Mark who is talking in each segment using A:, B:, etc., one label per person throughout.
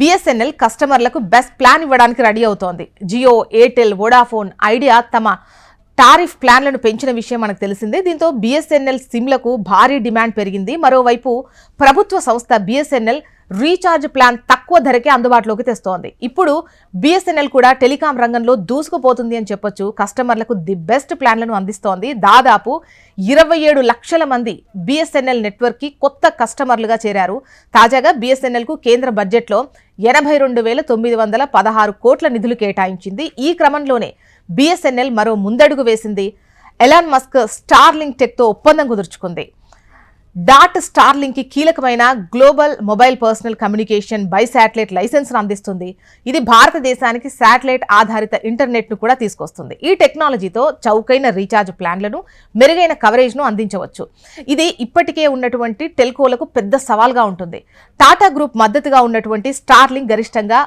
A: BSNL కస్టమర్లకు best plan ఇవ్వడానికి ready అవుతోంది. జియో ఎయిర్టెల్ వోడాఫోన్ ఐడియా తమ టారిఫ్ ప్లాన్లను పెంచిన విషయం మనకు తెలిసిందే. దీంతో బిఎస్ఎన్ఎల్ సిమ్లకు భారీ డిమాండ్ పెరిగింది. మరోవైపు ప్రభుత్వ సంస్థ బిఎస్ఎన్ఎల్ రీఛార్జ్ ప్లాన్ తక్కువ ధరకే అందుబాటులోకి తెస్తోంది. ఇప్పుడు బిఎస్ఎన్ఎల్ కూడా టెలికాం రంగంలో దూసుకుపోతుంది అని చెప్పొచ్చు. కస్టమర్లకు ది బెస్ట్ ప్లాన్లను అందిస్తోంది. దాదాపు ఇరవై ఏడు లక్షల మంది బిఎస్ఎన్ఎల్ నెట్వర్క్కి కొత్త కస్టమర్లుగా చేరారు. తాజాగా బిఎస్ఎన్ఎల్కు కేంద్ర బడ్జెట్లో ఎనభై రెండు వేల తొమ్మిది వందల పదహారు కోట్ల నిధులు కేటాయించింది. ఈ క్రమంలోనే బిఎస్ఎన్ఎల్ మరో ముందడుగు వేసింది. ఎలాన్ మస్క్ స్టార్లింగ్ టెక్తో ఒప్పందం కుదుర్చుకుంది. డాట్ స్టార్లింక్కి కీలకమైన global mobile personal communication by satellite లైసెన్స్ను అందిస్తుంది. ఇది భారతదేశానికి శాటిలైట్ ఆధారిత ఇంటర్నెట్ను కూడా తీసుకొస్తుంది. ఈ టెక్నాలజీతో చౌకైన రీఛార్జ్ ప్లాన్లను మెరుగైన కవరేజ్ను అందించవచ్చు. ఇది ఇప్పటికే ఉన్నటువంటి టెల్కోలకు పెద్ద సవాల్గా ఉంటుంది. టాటా గ్రూప్ మద్దతుగా ఉన్నటువంటి స్టార్లింక్ గరిష్టంగా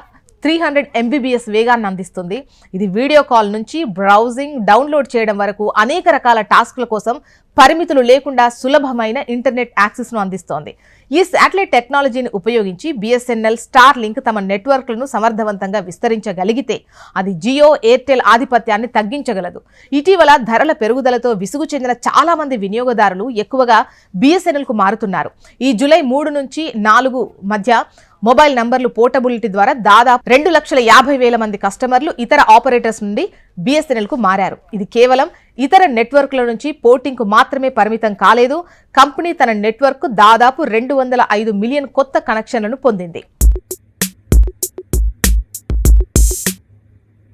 A: త్రీ హండ్రెడ్ ఎంబీబీఎస్ వేగాన్ని అందిస్తుంది. ఇది వీడియో కాల్ నుంచి బ్రౌజింగ్ డౌన్లోడ్ చేయడం వరకు అనేక రకాల టాస్క్ల కోసం పరిమితులు లేకుండా సులభమైన ఇంటర్నెట్ యాక్సెస్ను అందిస్తోంది. ఈ శాటిలైట్ టెక్నాలజీని ఉపయోగించి బిఎస్ఎన్ఎల్ స్టార్ లింక్ తమ నెట్వర్క్లను సమర్థవంతంగా విస్తరించగలిగితే అది జియో ఎయిర్టెల్ ఆధిపత్యాన్ని తగ్గించగలదు. ఇటీవల ధరల పెరుగుదలతో విసుగు చెందిన చాలామంది వినియోగదారులు ఎక్కువగా బిఎస్ఎన్ఎల్కు మారుతున్నారు. ఈ జూలై మూడు నుంచి నాలుగు మధ్య మొబైల్ నంబర్లు పోర్టబిలిటీ ద్వారా దాదాపు రెండు లక్షల యాభై వేల మంది కస్టమర్లు ఇతర ఆపరేటర్స్ నుండి బిఎస్ఎన్ఎల్కు మారారు. ఇది కేవలం ఇతర నెట్వర్క్ల నుంచి పోర్టింగ్కు మాత్రమే పరిమితం కాలేదు. కంపెనీ తన నెట్వర్క్ దాదాపు రెండు వందల ఐదు మిలియన్ కొత్త కనెక్షన్లను పొందింది.